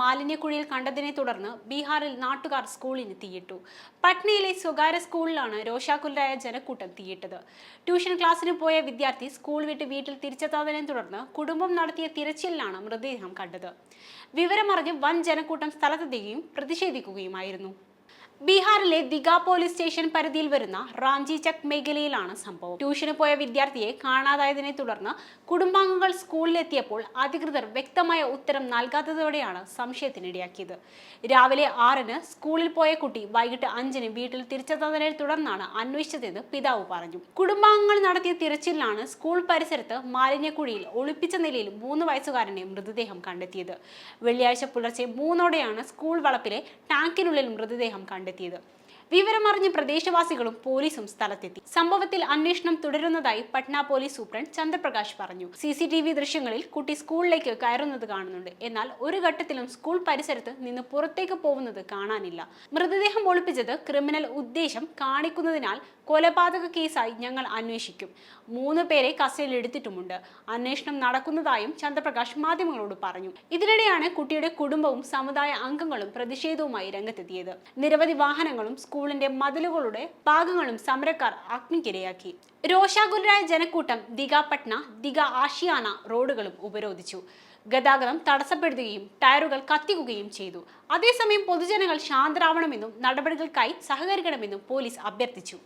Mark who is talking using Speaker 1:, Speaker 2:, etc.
Speaker 1: മാലിന്യക്കുഴിയിൽ കണ്ടതിനെ തുടർന്ന് ബീഹാറിൽ നാട്ടുകാർ സ്കൂളിന് തീയിട്ടു. പട്നയിലെ സ്വകാര്യ സ്കൂളിലാണ് രോഷാകുലരായ ജനക്കൂട്ടം തീയിട്ടത്. ട്യൂഷൻ ക്ലാസ്സിന് പോയ വിദ്യാർത്ഥി സ്കൂൾ വിട്ട് വീട്ടിൽ തിരിച്ചെത്താതിനെ തുടർന്ന് കുടുംബം നടത്തിയ തിരച്ചിലിലാണ് മൃതദേഹം കണ്ടത്. വിവരമറിഞ്ഞ് വൻ ജനക്കൂട്ടം സ്ഥലത്തെത്തുകയും പ്രതിഷേധിക്കുകയുമായിരുന്നു. ബീഹാറിലെ ദിഗ പോലീസ് സ്റ്റേഷൻ പരിധിയിൽ വരുന്ന റാഞ്ചി ചക് മേഖലയിലാണ് സംഭവം. ട്യൂഷന് പോയ വിദ്യാർത്ഥിയെ കാണാതായതിനെ തുടർന്ന് കുടുംബാംഗങ്ങൾ സ്കൂളിലെത്തിയപ്പോൾ അധികൃതർ വ്യക്തമായ ഉത്തരം നൽകാത്തതോടെയാണ് സംശയത്തിനിടയാക്കിയത്. രാവിലെ ആറിന് സ്കൂളിൽ പോയ കുട്ടി വൈകിട്ട് അഞ്ചിന് വീട്ടിൽ തിരിച്ചെത്തുന്നതിനെ തുടർന്നാണ് അന്വേഷിച്ചതെന്ന് പിതാവ് പറഞ്ഞു. കുടുംബാംഗങ്ങൾ നടത്തിയ തിരച്ചിലാണ് സ്കൂൾ പരിസരത്ത് മാലിന്യക്കുഴിയിൽ ഒളിപ്പിച്ച നിലയിൽ മൂന്ന് വയസ്സുകാരനെ മൃതദേഹം കണ്ടെത്തിയത്. വെള്ളിയാഴ്ച പുലർച്ചെ മൂന്നോടെയാണ് സ്കൂൾ വളപ്പിലെ ടാങ്കിനുള്ളിൽ മൃതദേഹം കണ്ടെത്തിയത് വിവരമറിഞ്ഞ് പ്രദേശവാസികളും പോലീസും സ്ഥലത്തെത്തി. സംഭവത്തിൽ അന്വേഷണം തുടരുന്നതായി പട്ന പോലീസ് സൂപ്രണ്ട് ചന്ദ്രപ്രകാശ് പറഞ്ഞു. സി സി ടി വി ദൃശ്യങ്ങളിൽ കുട്ടി സ്കൂളിലേക്ക് കയറുന്നത് കാണുന്നുണ്ട്. എന്നാൽ ഒരു ഘട്ടത്തിലും സ്കൂൾ പരിസരത്ത് നിന്ന് പുറത്തേക്ക് പോകുന്നത് കാണാനില്ല. മൃതദേഹം ഒളിപ്പിച്ചത് ക്രിമിനൽ ഉദ്ദേശം കാണിക്കുന്നതിനാൽ കൊലപാതക കേസായി ഞങ്ങൾ അന്വേഷിക്കും. മൂന്ന് പേരെ കസ്റ്റഡിയിൽ എടുത്തിട്ടുമുണ്ട് അന്വേഷണം നടക്കുന്നതായും ചന്ദ്രപ്രകാശ് മാധ്യമങ്ങളോട് പറഞ്ഞു. ഇതിനിടെയാണ് കുട്ടിയുടെ കുടുംബവും സമുദായ അംഗങ്ങളും പ്രതിഷേധവുമായി രംഗത്തെത്തിയത്. നിരവധി വാഹനങ്ങളും സ്കൂളിന്റെ മതിലുകളുടെ ഭാഗങ്ങളും സമരക്കാർ അഗ്നിക്കിരയാക്കി രോഷാകുലരായ ജനക്കൂട്ടം ദിഗ പട്ന ദിഗ ആഷിയാന റോഡുകളും ഉപരോധിച്ചു. ഗതാഗതം തടസ്സപ്പെടുത്തുകയും ടയറുകൾ കത്തിക്കുകയും ചെയ്തു. അതേസമയം പൊതുജനങ്ങൾ ശാന്തരാവണമെന്നും നടപടികൾക്കായി സഹകരിക്കണമെന്നും പോലീസ് അഭ്യർത്ഥിച്ചു.